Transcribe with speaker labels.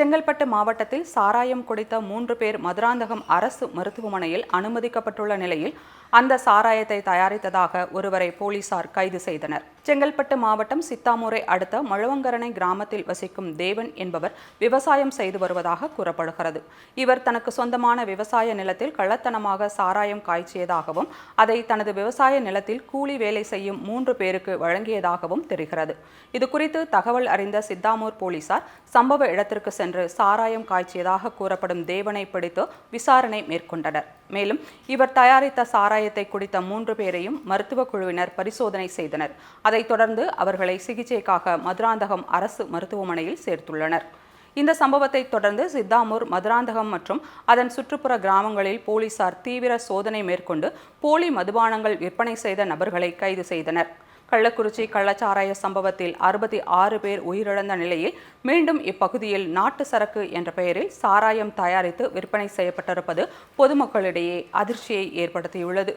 Speaker 1: செங்கல்பட்டு மாவட்டத்தில் சாராயம் குடித்த மூன்று பேர் மதுராந்தகம் அரசு மருத்துவமனையில் அனுமதிக்கப்பட்டுள்ள நிலையில் அந்த சாராயத்தை தயாரித்ததாக ஒருவரை போலீசார் கைது செய்தனர். செங்கல்பட்டு மாவட்டம் சித்தாமூரை அடுத்த மழவங்கரணை கிராமத்தில் வசிக்கும் தேவன் என்பவர் விவசாயம் செய்து வருவதாக கூறப்படுகிறது. இவர் தனக்கு சொந்தமான விவசாய நிலத்தில் கள்ளத்தனமாக சாராயம் காய்ச்சியதாகவும் அதை தனது விவசாய நிலத்தில் கூலி வேலை செய்யும் மூன்று பேருக்கு வழங்கியதாகவும் தெரிகிறது. இது குறித்து தகவல் அறிந்த சித்தாமூர் போலீசார் சம்பவ இடத்திற்கு சென்று சாராயம் காய்ச்சியதாக கூறப்படும் தேவனை பிடித்து விசாரணை மேற்கொண்டனர். மேலும் இவர் தயாரித்த சாராயத்தை குடித்த மூன்று பேரையும் மருத்துவ குழுவினர் பரிசோதனை செய்தனர். அதைத் தொடர்ந்து அவர்களை சிகிச்சைக்காக மதுராந்தகம் அரசு மருத்துவமனையில் சேர்த்துள்ளனர். இந்த சம்பவத்தை தொடர்ந்து சித்தாமூர் மதுராந்தகம் மற்றும் அதன் சுற்றுப்புற கிராமங்களில் போலீசார் தீவிர சோதனை மேற்கொண்டு போலி மதுபானங்கள் விற்பனை செய்த நபர்களை கைது செய்தனர். கள்ளக்குறிச்சி கள்ளச்சாராய சம்பவத்தில் அறுபத்தி ஆறு பேர் உயிரிழந்த நிலையில் மீண்டும் இப்பகுதியில் நாட்டு சரக்கு என்ற பெயரில் சாராயம் தயாரித்து விற்பனை செய்யப்பட்டிருப்பது பொதுமக்களிடையே அதிர்ச்சியை ஏற்படுத்தியுள்ளது.